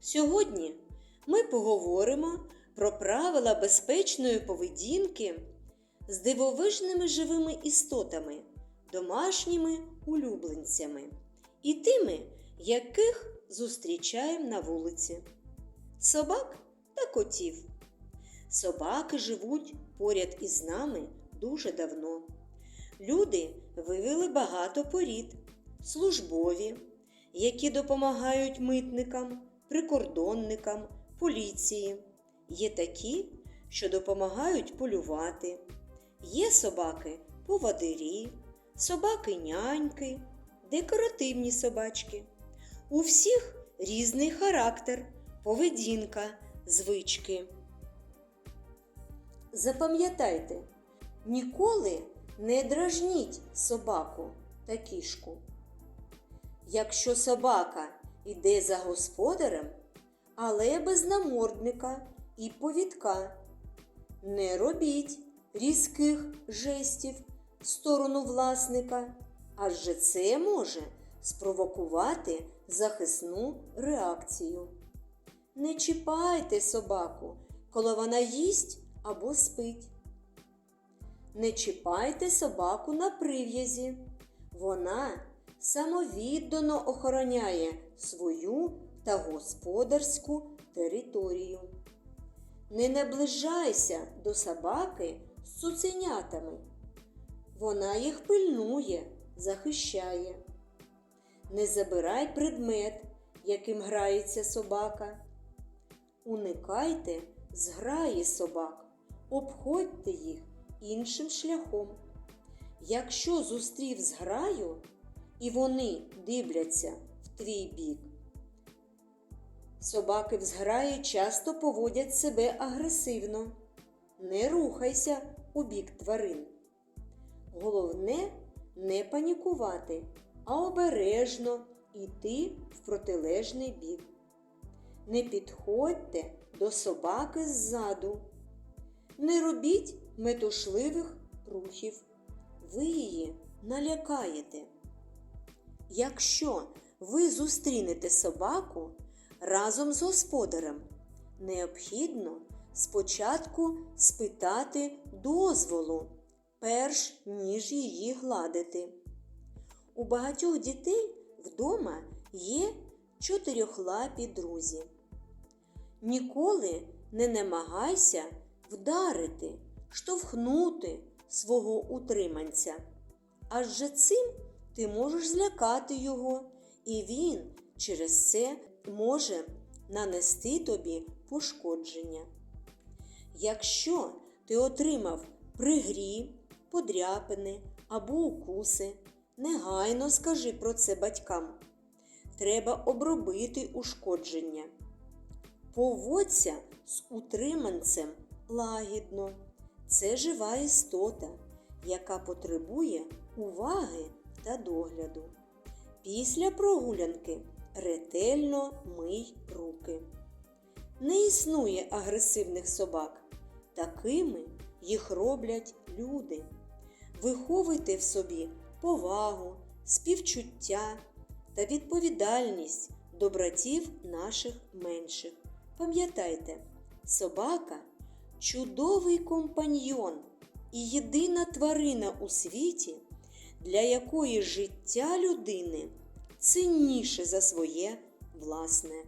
Сьогодні ми поговоримо про правила безпечної поведінки з дивовижними живими істотами, домашніми улюбленцями і тими, яких зустрічаємо на вулиці. Собак та котів. Собаки живуть поряд із нами дуже давно. Люди вивели багато порід, службові, які допомагають митникам, прикордонникам, поліції. Є такі, що допомагають полювати. Є собаки повадирі, собаки няньки, декоративні собачки. У всіх різний характер, поведінка, звички. Запам'ятайте, ніколи не дражніть собаку та кішку. Якщо собака йде за господарем, але без намордника і повідка, не робіть різких жестів в сторону власника, адже це може спровокувати захисну реакцію. Не чіпайте собаку, коли вона їсть або спить. Не чіпайте собаку на прив'язі. Вона самовіддано охороняє свою та господарську територію. Не наближайся до собаки з цуценятами. Вона їх пильнує, захищає. Не забирай предмет, яким грається собака. Уникайте зграї собак, обходьте їх іншим шляхом. Якщо зустрів зграю і вони дивляться в твій бік, собаки в зграї часто поводять себе агресивно. Не рухайся у бік тварин. Головне не панікувати, а обережно йти в протилежний бік. Не підходьте до собаки ззаду. Не робіть метушливих рухів. Ви її налякаєте. Якщо ви зустрінете собаку разом з господарем, необхідно спочатку спитати дозволу, перш ніж її гладити. У багатьох дітей вдома є чотирьохлапі друзі. Ніколи не намагайся вдарити, штовхнути свого утриманця, адже цим ти можеш злякати його, і він через це може нанести тобі пошкодження. Якщо ти отримав при грі, подряпини або укуси, негайно скажи про це батькам. Треба обробити ушкодження. Поводься з утриманцем лагідно. Це жива істота, яка потребує уваги та догляду. Після прогулянки ретельно мий руки. Не існує агресивних собак. Такими їх роблять люди. Виховуйте в собі повагу, співчуття та відповідальність до братів наших менших. Пам'ятайте, собака чудовий компаньйон і єдина тварина у світі, для якої життя людини цінніше за своє власне.